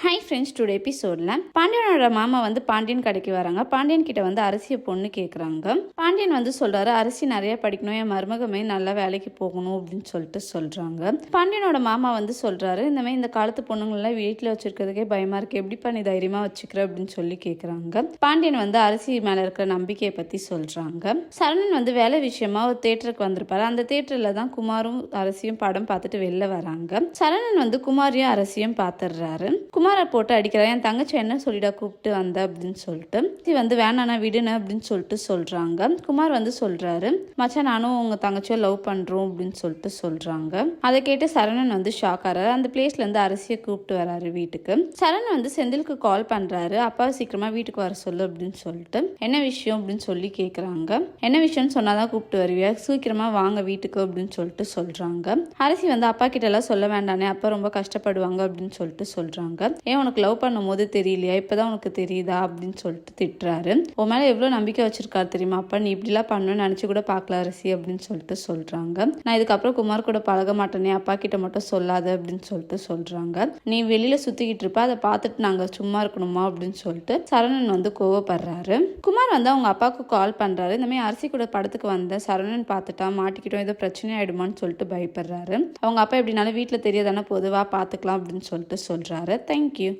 Hi friends today எபிசோடில் பாண்டியனோட மாமா வந்து பாண்டியன் கடைக்கு வராங்க. பாண்டியன் கிட்ட வந்து அரிசியை பொண்ணு கேட்குறாங்க பாண்டியன் வந்து சொல்றாரு அரிசி நிறைய படிக்கணும் என் மருமகமே நல்லா வேலைக்கு போகணும் அப்படின்னு சொல்லிட்டு சொல்றாங்க. பாண்டியனோட மாமா வந்து சொல்றாரு இந்த மாதிரி இந்த காலத்து பொண்ணுங்களெல்லாம் வீட்டில் வச்சிருக்கிறதுக்கே பயமா இருக்கு. எப்படிப்பா நீ தைரியமா வச்சுக்கிற? அப்படின்னு சொல்லி கேட்குறாங்க பாண்டியன் வந்து அரிசி மேல இருக்கிற நம்பிக்கையை பத்தி சொல்றாங்க. சரணன் வந்து வேலை விஷயமா ஒரு தேட்டருக்கு வந்திருப்பாரு. அந்த தேட்டரில் தான் குமாரும் அரசியும் படம் பார்த்துட்டு வெளில வராங்க. சரணன் வந்து குமாரியும் அரசியும் பார்த்துடுறாரு. குமாரை போட்டு அடிக்கிறான் என் தங்கச்சி என்ன சொல்லிடா கூப்பிட்டு வந்த அப்படின்னு சொல்லிட்டு. இது வந்து வேணாண்ணா விடுன அப்படின்னு சொல்லிட்டு சொல்றாங்க. குமார் வந்து சொல்றாரு. மச்சான் நானும் உங்க தங்கச்சியோ லவ் பண்றோம் அப்படின்னு சொல்லிட்டு சொல்றாங்க. அதை கேட்டு சரணன் வந்து ஷாக் ஆறாரு. அந்த பிளேஸ்ல இருந்து அரசியை கூப்பிட்டு வராரு வீட்டுக்கு. சரண் வந்து செந்திலுக்கு கால் பண்றாரு. அப்பா சீக்கிரமா வீட்டுக்கு வர சொல்லு அப்படின்னு சொல்லிட்டு. என்ன விஷயம்? அப்படின்னு சொல்லி கேக்குறாங்க. என்ன விஷயம்னு சொன்னாதான் கூப்பிட்டு வருவியா? சீக்கிரமா வாங்க வீட்டுக்கு அப்படின்னு சொல்லிட்டு சொல்றாங்க. அரசி வந்து அப்பா கிட்ட எல்லாம் சொல்ல வேண்டானே. அப்பா ரொம்ப கஷ்டப்படுவாங்க அப்படின்னு சொல்லிட்டு சொல்றாங்க. ஏன் உனக்கு லவ் பண்ணும்போது தெரியலையா? இப்பதான் உனக்கு தெரியுதா? அப்படின்னு சொல்லிட்டு திட்டுறாரு. உன் மேலே எவ்வளோ நம்பிக்கை வச்சிருக்காரு தெரியுமா? அப்பா நீ இப்படிலாம் பண்ணணும்னு நினச்சி கூட பார்க்கல அரிசி அப்படின்னு சொல்லிட்டு சொல்கிறாங்க நான் இதுக்கப்புறம் குமார் கூட பழக மாட்டேனே அப்பா கிட்ட மட்டும் சொல்லாத அப்படின்னு சொல்லிட்டு சொல்கிறாங்க நீ வெளியில் சுற்றிக்கிட்டு இருப்ப அதை பார்த்துட்டு நாங்கள் சும்மா இருக்கணுமா? அப்படின்னு சொல்லிட்டு சரணன் வந்து கோவப்படுறாரு. குமார் வந்து அவங்க அப்பாவுக்கு கால் பண்ணுறாரு இந்த மாதிரி அரிசி கூட படத்துக்கு வந்த சரணன் பார்த்துட்டா மாட்டிக்கிட்டோம் ஏதோ பிரச்சனை ஆயிடுமான்னு சொல்லிட்டு பயப்படுறாரு. அவங்க அப்பா எப்படினாலும் வீட்டில் தெரியாதானே போது பார்த்துக்கலாம் அப்படின்னு சொல்லிட்டு சொல்கிறாரு தேங்க்யூ